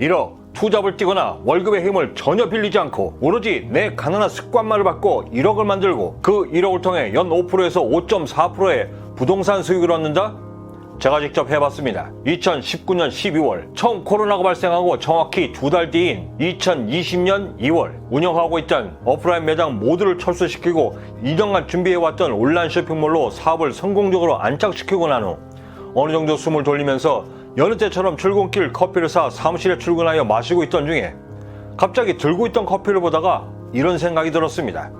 1억 투잡을 뛰거나 월급의 힘을 전혀 빌리지 않고 오로지 내 가난한 습관만을 받고 1억을 만들고 그 1억을 통해 연 5%에서 5.4%의 부동산 수익을 얻는다? 제가 직접 해봤습니다. 2019년 12월 처음 코로나가 발생하고 정확히 두 달 뒤인 2020년 2월 운영하고 있던 오프라인 매장 모두를 철수시키고 2년간 준비해왔던 온라인 쇼핑몰로 사업을 성공적으로 안착시키고 난 후 어느 정도 숨을 돌리면서 여느 때처럼 출근길 커피를 사 사무실에 출근하여 마시고 있던 중에 갑자기 들고 있던 커피를 보다가 이런 생각이 들었습니다.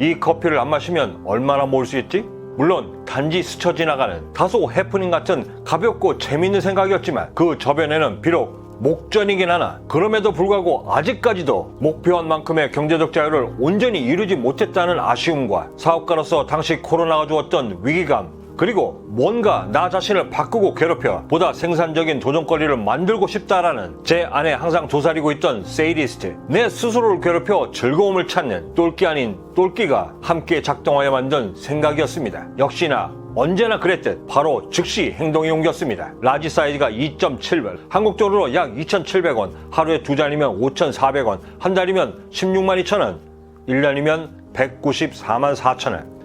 이 커피를 안 마시면 얼마나 모을 수 있지? 물론 단지 스쳐 지나가는 다소 해프닝 같은 가볍고 재밌는 생각이었지만 그 저변에는 비록 목전이긴 하나 그럼에도 불구하고 아직까지도 목표한 만큼의 경제적 자유를 온전히 이루지 못했다는 아쉬움과 사업가로서 당시 코로나가 주었던 위기감 그리고 뭔가 나 자신을 바꾸고 괴롭혀 보다 생산적인 도전거리를 만들고 싶다라는 제 안에 항상 도사리고 있던 세이리스트 내 스스로를 괴롭혀 즐거움을 찾는 똘끼 아닌 똘끼가 함께 작동하여 만든 생각이었습니다. 역시나 언제나 그랬듯 바로 즉시 행동이 옮겼습니다. 라지 사이즈가 2.7별, 한국 돈으로 약 2,700원, 하루에 두 잔이면 5,400원, 한 달이면 16만 2천 원, 1년이면 194만 4천 원.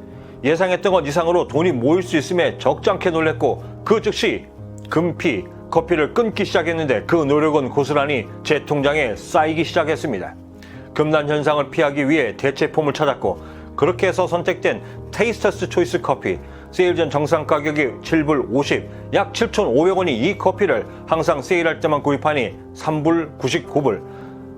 예상했던 것 이상으로 돈이 모일 수 있음에 적잖게 놀랬고 그 즉시 금피 커피를 끊기 시작했는데 그 노력은 고스란히 제 통장에 쌓이기 시작했습니다. 금단 현상을 피하기 위해 대체품을 찾았고 그렇게 해서 선택된 테이스터스 초이스 커피 세일 전 정상 가격이 7불 50, 약 7,500원이 이 커피를 항상 세일할 때만 구입하니 3불 99불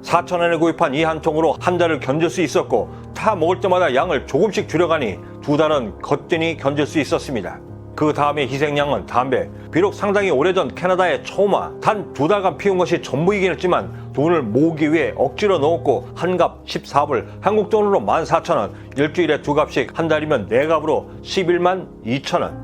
4,000원에 구입한 이 한 통으로 한 달을 견딜 수 있었고 타 먹을 때마다 양을 조금씩 줄여가니 두 달은 거뜬히 견딜 수 있었습니다. 그 다음에 희생양은 담배. 비록 상당히 오래전 캐나다의 초마 단 두 달간 피운 것이 전부이긴 했지만 돈을 모으기 위해 억지로 넣었고 한갑 14불 한국 돈으로 14,000원 일주일에 두 갑씩 한 달이면 네 갑으로 11만 2천원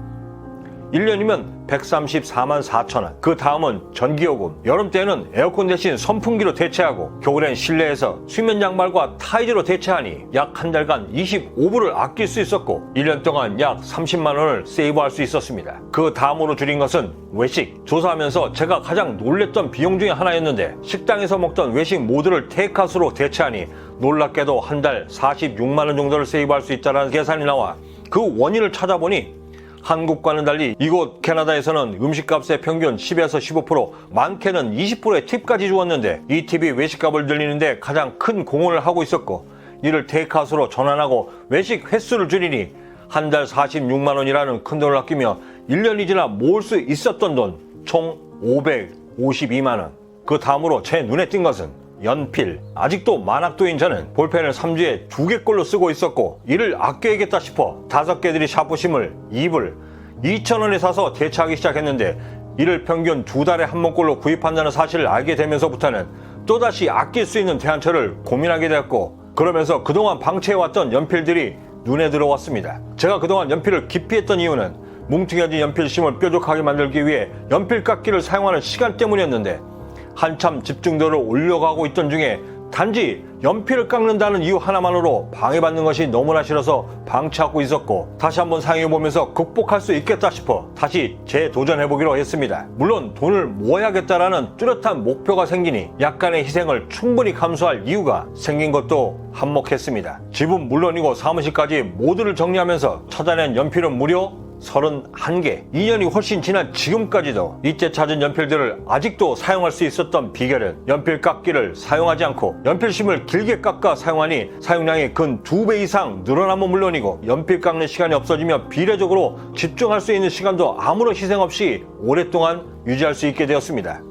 1년이면 134만 4천 원. 그 다음은 전기요금. 여름 때는 에어컨 대신 선풍기로 대체하고 겨울엔 실내에서 수면 양말과 타이즈로 대체하니 약 한 달간 25불을 아낄 수 있었고 1년 동안 약 30만 원을 세이브할 수 있었습니다. 그 다음으로 줄인 것은 외식. 조사하면서 제가 가장 놀랬던 비용 중에 하나였는데 식당에서 먹던 외식 모두를 테이크아웃으로 대체하니 놀랍게도 한 달 46만 원 정도를 세이브할 수 있다는 계산이 나와 그 원인을 찾아보니 한국과는 달리 이곳 캐나다에서는 음식값의 평균 10에서 15%, 많게는 20%의 팁까지 주었는데 이 팁이 외식값을 늘리는데 가장 큰 공헌을 하고 있었고 이를 테이크아웃으로 전환하고 외식 횟수를 줄이니 한 달 46만 원이라는 큰 돈을 아끼며 1년이 지나 모을 수 있었던 돈 총 552만 원. 그 다음으로 제 눈에 띈 것은 연필. 아직도 만학도인 저는 볼펜을 3주에 두 개꼴로 쓰고 있었고 이를 아껴야겠다 싶어 다섯 개들이 샤프심을 2불 2,000원에 사서 대체하기 시작했는데 이를 평균 두 달에 한 번꼴로 구입한다는 사실을 알게 되면서부터는 또다시 아낄 수 있는 대안처를 고민하게 되었고 그러면서 그동안 방치해왔던 연필들이 눈에 들어왔습니다. 제가 그동안 연필을 기피했던 이유는 뭉퉁해진 연필심을 뾰족하게 만들기 위해 연필 깎기를 사용하는 시간 때문이었는데 한참 집중도를 올려가고 있던 중에 단지 연필을 깎는다는 이유 하나만으로 방해받는 것이 너무나 싫어서 방치하고 있었고 다시 한번 사용해보면서 극복할 수 있겠다 싶어 다시 재도전해보기로 했습니다. 물론 돈을 모아야겠다라는 뚜렷한 목표가 생기니 약간의 희생을 충분히 감수할 이유가 생긴 것도 한몫했습니다. 집은 물론이고 사무실까지 모두를 정리하면서 찾아낸 연필은 무려 31개. 2년이 훨씬 지난 지금까지도 이때 찾은 연필들을 아직도 사용할 수 있었던 비결은 연필 깎기를 사용하지 않고 연필심을 길게 깎아 사용하니 사용량이 근두배 이상 늘어남은 물론이고 연필 깎는 시간이 없어지며 비례적으로 집중할 수 있는 시간도 아무런 희생 없이 오랫동안 유지할 수 있게 되었습니다.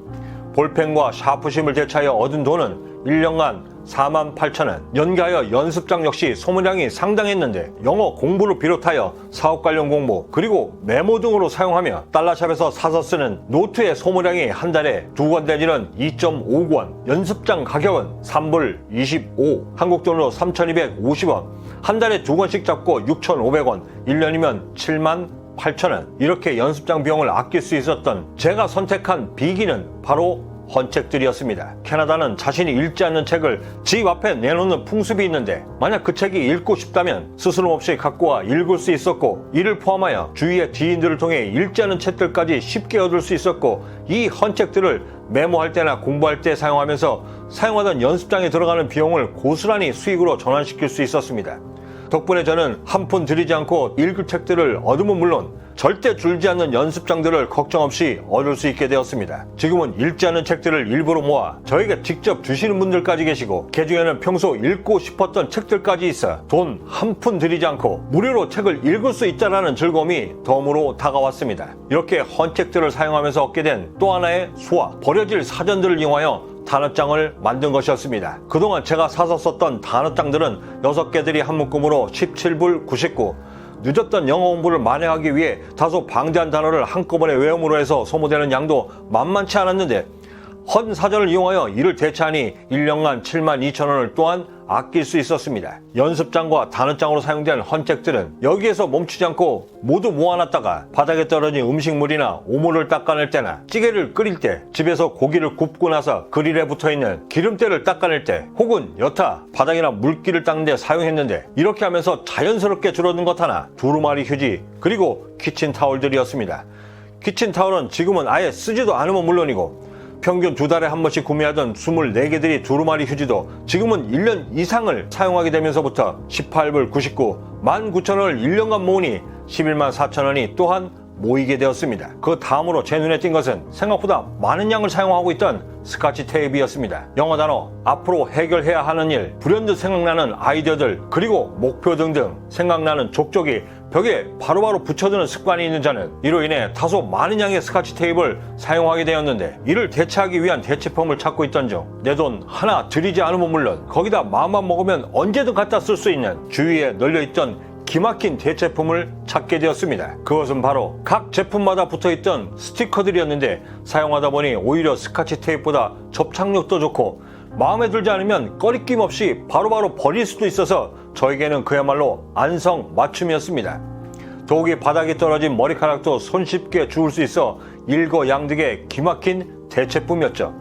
볼펜과 샤프심을 대체하여 얻은 돈은 1년간 4만 8천 원. 연계하여 연습장 역시 소모량이 상당했는데 영어 공부를 비롯하여 사업 관련 공부 그리고 메모 등으로 사용하며 달러샵에서 사서 쓰는 노트의 소모량이 한 달에 두 권 내지는 2.5권. 연습장 가격은 3불 25. 한국 돈으로 3,250원. 한 달에 두 권씩 잡고 6,500원. 1년이면 7만 8,000원. 이렇게 연습장 비용을 아낄 수 있었던 제가 선택한 비기는 바로 헌책들이었습니다. 캐나다는 자신이 읽지 않는 책을 집 앞에 내놓는 풍습이 있는데 만약 그 책이 읽고 싶다면 스스럼 없이 갖고 와 읽을 수 있었고 이를 포함하여 주위의 지인들을 통해 읽지 않은 책들까지 쉽게 얻을 수 있었고 이 헌책들을 메모할 때나 공부할 때 사용하면서 사용하던 연습장에 들어가는 비용을 고스란히 수익으로 전환시킬 수 있었습니다. 덕분에 저는 한 푼 들이지 않고 읽을 책들을 얻으면 물론 절대 줄지 않는 연습장들을 걱정 없이 얻을 수 있게 되었습니다. 지금은 읽지 않는 책들을 일부러 모아 저에게 직접 주시는 분들까지 계시고 그 중에는 평소 읽고 싶었던 책들까지 있어 돈 한 푼 들이지 않고 무료로 책을 읽을 수 있다는 즐거움이 덤으로 다가왔습니다. 이렇게 헌책들을 사용하면서 얻게 된 또 하나의 수와 버려질 사전들을 이용하여 단어장을 만든 것이었습니다. 그동안 제가 사서 썼던 단어장들은 6개들이 한 묶음으로 17불 99. 늦었던 영어 공부를 만회하기 위해 다소 방대한 단어를 한꺼번에 외움으로 해서 소모되는 양도 만만치 않았는데 헌 사전을 이용하여 이를 대체하니 1년간 7만 2천 원을 또한 아낄 수 있었습니다. 연습장과 단어장으로 사용된 헌책들은 여기에서 멈추지 않고 모두 모아놨다가 바닥에 떨어진 음식물이나 오물을 닦아낼 때나 찌개를 끓일 때 집에서 고기를 굽고 나서 그릴에 붙어있는 기름때를 닦아낼 때 혹은 여타 바닥이나 물기를 닦는 데 사용했는데 이렇게 하면서 자연스럽게 줄어든 것 하나 두루마리 휴지 그리고 키친타올들이었습니다. 키친타올은 지금은 아예 쓰지도 않으면 물론이고 평균 두 달에 한 번씩 구매하던 24개들이 두루마리 휴지도 지금은 1년 이상을 사용하게 되면서부터 18불 99, 19,000원을 1년간 모으니 11만 4천원이 또한 모이게 되었습니다. 그 다음으로 제 눈에 띈 것은 생각보다 많은 양을 사용하고 있던 스카치 테이프였습니다. 영어 단어, 앞으로 해결해야 하는 일, 불현듯 생각나는 아이디어들, 그리고 목표 등등 생각나는 족족이 벽에 바로바로 붙여두는 습관이 있는 자는 이로 인해 다소 많은 양의 스카치 테이프를 사용하게 되었는데 이를 대체하기 위한 대체품을 찾고 있던 중 내 돈 하나 들이지 않으면 물론 거기다 마음만 먹으면 언제든 갖다 쓸 수 있는 주위에 널려있던 기막힌 대체품을 찾게 되었습니다. 그것은 바로 각 제품마다 붙어있던 스티커들이었는데 사용하다 보니 오히려 스카치 테이프보다 접착력도 좋고 마음에 들지 않으면 꺼리낌 없이 바로바로 버릴 수도 있어서 저에게는 그야말로 안성 맞춤이었습니다. 더욱이 바닥에 떨어진 머리카락도 손쉽게 주울 수 있어 일거양득의 기막힌 대체품이었죠.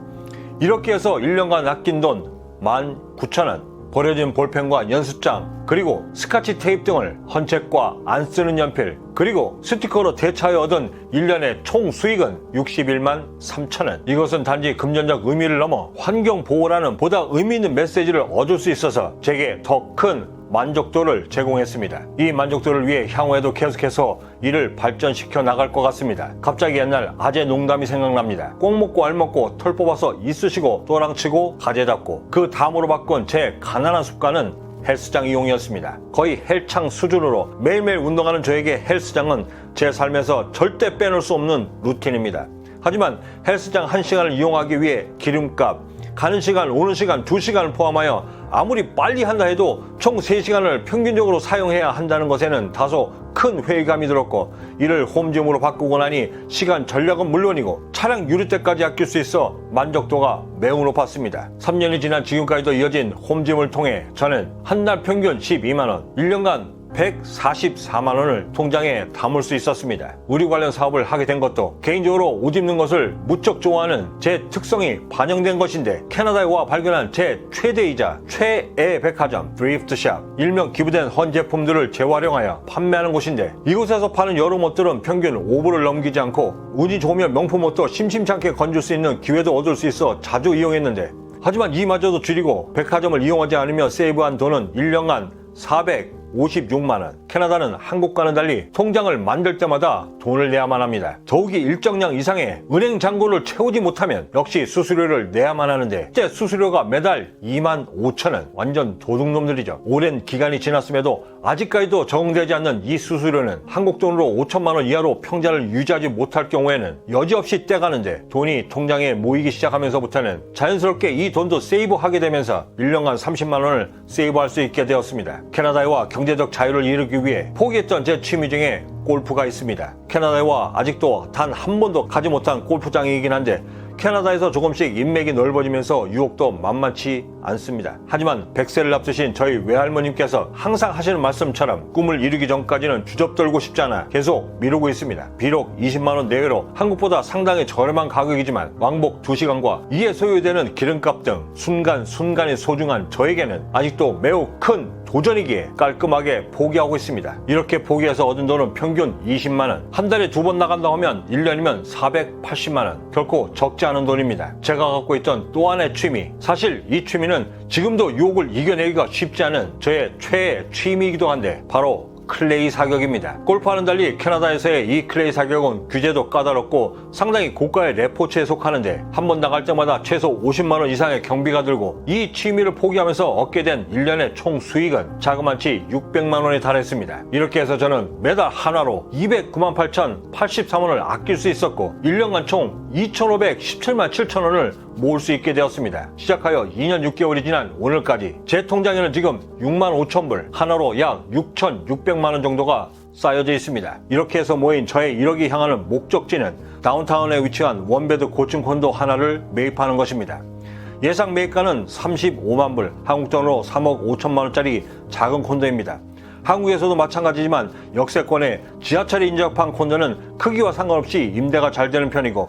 이렇게 해서 1년간 아낀 돈 19,000원 버려진 볼펜과 연습장 그리고 스카치 테이프 등을 헌책과 안 쓰는 연필 그리고 스티커로 대차하여 얻은 1년의 총 수익은 61만 3천원. 이것은 단지 금전적 의미를 넘어 환경 보호라는 보다 의미 있는 메시지를 얻을 수 있어서 제게 더 큰 만족도를 제공했습니다. 이 만족도를 위해 향후에도 계속해서 이를 발전시켜 나갈 것 같습니다. 갑자기 옛날 아재 농담이 생각납니다. 꼭 먹고 알 먹고 털 뽑아서 이쑤시고 또랑치고 가재 잡고 그 다음으로 바꾼 제 가난한 습관은 헬스장 이용이었습니다. 거의 헬창 수준으로 매일매일 운동하는 저에게 헬스장은 제 삶에서 절대 빼놓을 수 없는 루틴입니다. 하지만 헬스장 한시간을 이용하기 위해 기름값, 가는 시간, 오는 시간, 두시간을 포함하여 아무리 빨리 한다 해도 총 3시간을 평균적으로 사용해야 한다는 것에는 다소 큰 회의감이 들었고 이를 홈짐으로 바꾸고 나니 시간 전략은 물론이고 차량 유류대까지 아낄 수 있어 만족도가 매우 높았습니다. 3년이 지난 지금까지도 이어진 홈짐을 통해 저는 한 달 평균 12만원, 1년간 144만 원을 통장에 담을 수 있었습니다. 의류 관련 사업을 하게 된 것도 개인적으로 옷 입는 것을 무척 좋아하는 제 특성이 반영된 것인데 캐나다에 와 발견한 제 최대이자 최애 백화점 드리프트샵 일명 기부된 헌 제품들을 재활용하여 판매하는 곳인데 이곳에서 파는 여름 옷들은 평균 5불을 넘기지 않고 운이 좋으면 명품 옷도 심심찮게 건질 수 있는 기회도 얻을 수 있어 자주 이용했는데 하지만 이마저도 줄이고 백화점을 이용하지 않으며 세이브한 돈은 1년간 400 56만원. 캐나다는 한국과는 달리 통장을 만들 때마다 돈을 내야만 합니다. 더욱이 일정량 이상의 은행 잔고를 채우지 못하면 역시 수수료를 내야만 하는데 제 수수료가 매달 2만 5천 원. 완전 도둑놈들이죠. 오랜 기간이 지났음에도 아직까지도 적응되지 않는 이 수수료는 한국 돈으로 5천만 원 이하로 평자를 유지하지 못할 경우에는 여지없이 떼가는데 돈이 통장에 모이기 시작하면서부터는 자연스럽게 이 돈도 세이브하게 되면서 1년간 30만 원을 세이브할 수 있게 되었습니다. 캐나다에 와 경제적 자유를 이루기 위해 포기했던 제 취미 중에 골프가 있습니다. 캐나다에 와 아직도 단 한 번도 가지 못한 골프장이긴 한데 캐나다에서 조금씩 인맥이 넓어지면서 유혹도 만만치 않습니다. 하지만 백세를 앞두신 저희 외할머님께서 항상 하시는 말씀처럼 꿈을 이루기 전까지는 주접떨고 싶지 않아 계속 미루고 있습니다. 비록 20만원 내외로 한국보다 상당히 저렴한 가격이지만 왕복 2시간과 이에 소요되는 기름값 등 순간순간이 소중한 저에게는 아직도 매우 큰 도전이기에 깔끔하게 포기하고 있습니다. 이렇게 포기해서 얻은 돈은 평균 20만원. 한 달에 두 번 나간다고 하면 1년이면 480만원. 결코 적지 않은 돈입니다. 제가 갖고 있던 또 하나의 취미. 사실 이 취미는 지금도 유혹을 이겨내기가 쉽지 않은 저의 최애 취미이기도 한데 바로 클레이 사격입니다. 골프와는 달리 캐나다에서의 이 클레이 사격은 규제도 까다롭고 상당히 고가의 레포츠에 속하는데 한 번 나갈 때마다 최소 50만 원 이상의 경비가 들고 이 취미를 포기하면서 얻게 된 1년의 총 수익은 자그마치 600만 원에 달했습니다. 이렇게 해서 저는 매달 하나로 209만 8,083원을 아낄 수 있었고 1년간 총 2,517만 7천 원을 모을 수 있게 되었습니다. 시작하여 2년 6개월이 지난 오늘까지 제 통장에는 지금 6만 5천 불, 하나로 약 6,600만 원 정도가 쌓여져 있습니다. 이렇게 해서 모인 저의 1억이 향하는 목적지는 다운타운에 위치한 원베드 고층 콘도 하나를 매입하는 것입니다. 예상 매입가는 35만 불, 한국 돈으로 3억 5천만 원짜리 작은 콘도입니다. 한국에서도 마찬가지지만 역세권의 지하철이 인접한 콘도는 크기와 상관없이 임대가 잘 되는 편이고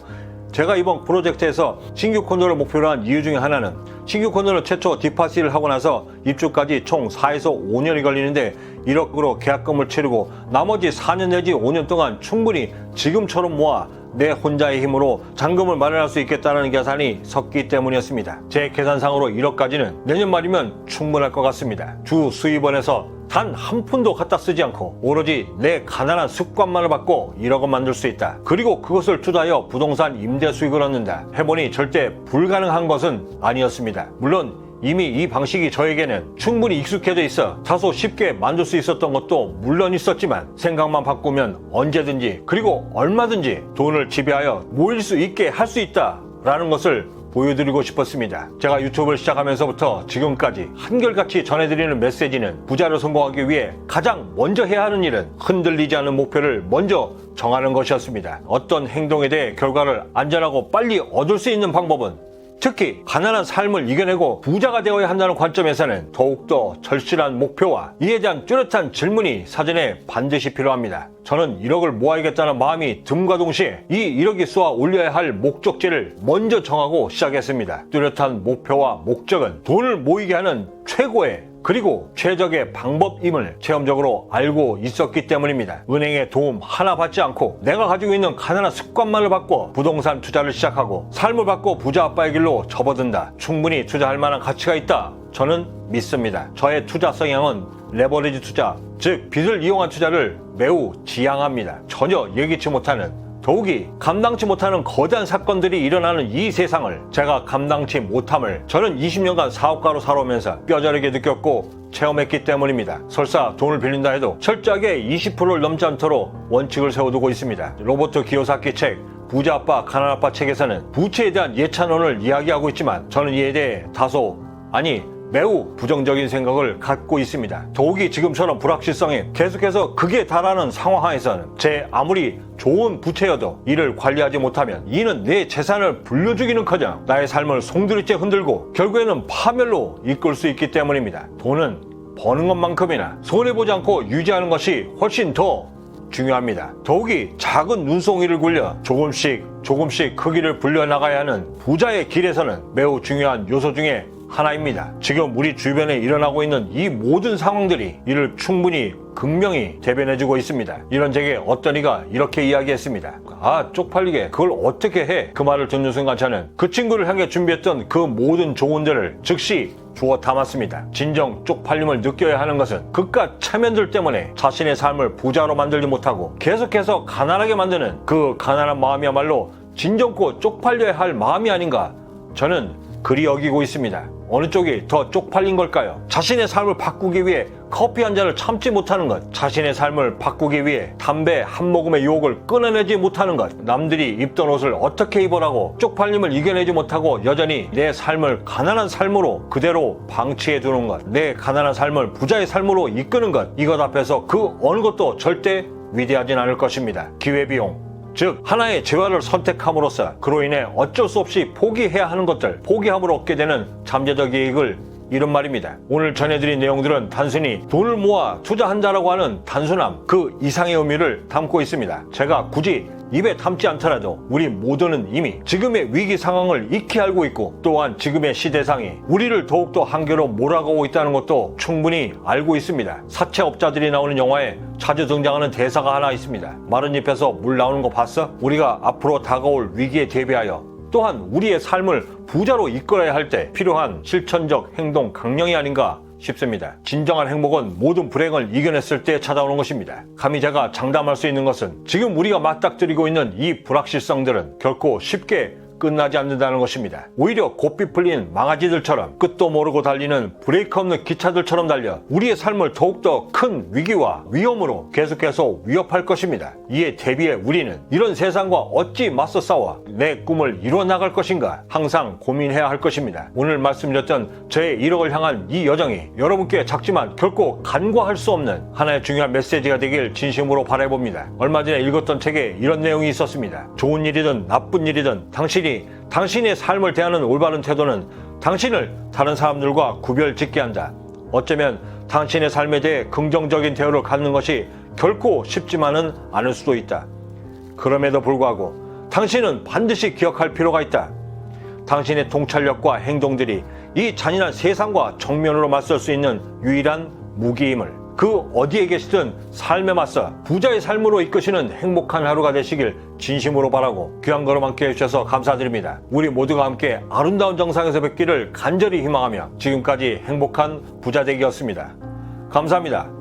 제가 이번 프로젝트에서 신규 콘도를 목표로 한 이유 중에 하나는 신규 콘도는 최초 디파시를 하고 나서 입주까지 총 4에서 5년이 걸리는데 1억으로 계약금을 치르고 나머지 4년 내지 5년 동안 충분히 지금처럼 모아 내 혼자의 힘으로 잔금을 마련할 수 있겠다는 계산이 섰기 때문이었습니다. 제 계산상으로 1억까지는 내년 말이면 충분할 것 같습니다. 주 수입원에서 단한 푼도 갖다 쓰지 않고 오로지 내 가난한 습관만을 받고 1억 원 만들 수 있다. 그리고 그것을 투자하여 부동산 임대 수익을 얻는다. 해보니 절대 불가능한 것은 아니었습니다. 물론 이미 이 방식이 저에게는 충분히 익숙해져 있어 다소 쉽게 만들 수 있었던 것도 물론 있었지만 생각만 바꾸면 언제든지 그리고 얼마든지 돈을 지배하여 모일 수 있게 할 수 있다 라는 것을 보여드리고 싶었습니다. 제가 유튜브를 시작하면서부터 지금까지 한결같이 전해드리는 메시지는 부자로 성공하기 위해 가장 먼저 해야 하는 일은 흔들리지 않는 목표를 먼저 정하는 것이었습니다. 어떤 행동에 대해 결과를 안전하고 빨리 얻을 수 있는 방법은 특히 가난한 삶을 이겨내고 부자가 되어야 한다는 관점에서는 더욱더 절실한 목표와 이에 대한 뚜렷한 질문이 사전에 반드시 필요합니다. 저는 1억을 모아야겠다는 마음이 듬과 동시에 이 1억이 쏘아 올려야 할 목적지를 먼저 정하고 시작했습니다. 뚜렷한 목표와 목적은 돈을 모이게 하는 최고의 그리고 최적의 방법임을 체험적으로 알고 있었기 때문입니다. 은행의 도움 하나 받지 않고 내가 가지고 있는 가난한 습관만을 바꿔 부동산 투자를 시작하고 삶을 바꿔 부자 아빠의 길로 접어든다. 충분히 투자할 만한 가치가 있다. 저는 믿습니다. 저의 투자 성향은 레버리지 투자, 즉 빚을 이용한 투자를 매우 지향합니다. 전혀 예기치 못하는 더욱이 감당치 못하는 거대한 사건들이 일어나는 이 세상을 제가 감당치 못함을 저는 20년간 사업가로 살아오면서 뼈저리게 느꼈고 체험했기 때문입니다. 설사 돈을 빌린다 해도 철저하게 20%를 넘지 않도록 원칙을 세워두고 있습니다. 로버트 기요사키 책 부자 아빠 가난 아빠 책에서는 부채에 대한 예찬론을 이야기하고 있지만 저는 이에 대해 다소 아니 매우 부정적인 생각을 갖고 있습니다. 더욱이 지금처럼 불확실성에 계속해서 극에 달하는 상황하에서는 제 아무리 좋은 부채여도 이를 관리하지 못하면 이는 내 재산을 불려주기는커녕 나의 삶을 송두리째 흔들고 결국에는 파멸로 이끌 수 있기 때문입니다. 돈은 버는 것만큼이나 손해보지 않고 유지하는 것이 훨씬 더 중요합니다. 더욱이 작은 눈송이를 굴려 조금씩 조금씩 크기를 불려나가야 하는 부자의 길에서는 매우 중요한 요소 중에 하나입니다. 지금 우리 주변에 일어나고 있는 이 모든 상황들이 이를 충분히 극명히 대변해주고 있습니다. 이런 제게 어떤 이가 이렇게 이야기했습니다. 아 쪽팔리게 그걸 어떻게 해? 그 말을 듣는 순간 저는 그 친구를 향해 준비했던 그 모든 조언들을 즉시 주워 담았습니다. 진정 쪽팔림을 느껴야 하는 것은 그깟 체면들 때문에 자신의 삶을 부자로 만들지 못하고 계속해서 가난하게 만드는 그 가난한 마음이야말로 진정코 쪽팔려야 할 마음이 아닌가 저는 그리 여기고 있습니다. 어느 쪽이 더 쪽팔린 걸까요? 자신의 삶을 바꾸기 위해 커피 한 잔을 참지 못하는 것, 자신의 삶을 바꾸기 위해 담배 한 모금의 유혹을 끊어내지 못하는 것, 남들이 입던 옷을 어떻게 입으라고 쪽팔림을 이겨내지 못하고 여전히 내 삶을 가난한 삶으로 그대로 방치해 두는 것, 내 가난한 삶을 부자의 삶으로 이끄는 것, 이것 앞에서 그 어느 것도 절대 위대하진 않을 것입니다. 기회비용, 즉 하나의 재화를 선택함으로써 그로 인해 어쩔 수 없이 포기해야 하는 것들, 포기함으로 얻게 되는 잠재적 이익을 이런 말입니다. 오늘 전해드린 내용들은 단순히 돈을 모아 투자한다라고 하는 단순함 그 이상의 의미를 담고 있습니다. 제가 굳이 입에 담지 않더라도 우리 모두는 이미 지금의 위기 상황을 익히 알고 있고 또한 지금의 시대상이 우리를 더욱더 한계로 몰아가고 있다는 것도 충분히 알고 있습니다. 사채업자들이 나오는 영화에 자주 등장하는 대사가 하나 있습니다. 마른 잎에서 물 나오는 거 봤어? 우리가 앞으로 다가올 위기에 대비하여 또한 우리의 삶을 부자로 이끌어야 할 때 필요한 실천적 행동 강령이 아닌가 싶습니다. 진정한 행복은 모든 불행을 이겨냈을 때 찾아오는 것입니다. 감히 제가 장담할 수 있는 것은 지금 우리가 맞닥뜨리고 있는 이 불확실성들은 결코 쉽게 끝나지 않는다는 것입니다. 오히려 고삐 풀린 망아지들처럼 끝도 모르고 달리는 브레이크 없는 기차들처럼 달려 우리의 삶을 더욱더 큰 위기와 위험으로 계속해서 위협할 것입니다. 이에 대비해 우리는 이런 세상과 어찌 맞서 싸워 내 꿈을 이루어 나갈 것인가 항상 고민해야 할 것입니다. 오늘 말씀드렸던 저의 1억을 향한 이 여정이 여러분께 작지만 결코 간과할 수 없는 하나의 중요한 메시지가 되길 진심으로 바라봅니다. 얼마 전에 읽었던 책에 이런 내용이 있었습니다. 좋은 일이든 나쁜 일이든 당신이 당신의 삶을 대하는 올바른 태도는 당신을 다른 사람들과 구별 짓게 한다. 어쩌면 당신의 삶에 대해 긍정적인 대우를 갖는 것이 결코 쉽지만은 않을 수도 있다. 그럼에도 불구하고 당신은 반드시 기억할 필요가 있다. 당신의 통찰력과 행동들이 이 잔인한 세상과 정면으로 맞설 수 있는 유일한 무기임을 그 어디에 계시든 삶에 맞서 부자의 삶으로 이끄시는 행복한 하루가 되시길 진심으로 바라고 귀한 걸음 함께 해주셔서 감사드립니다. 우리 모두가 함께 아름다운 정상에서 뵙기를 간절히 희망하며 지금까지 행복한 부자되기였습니다. 감사합니다.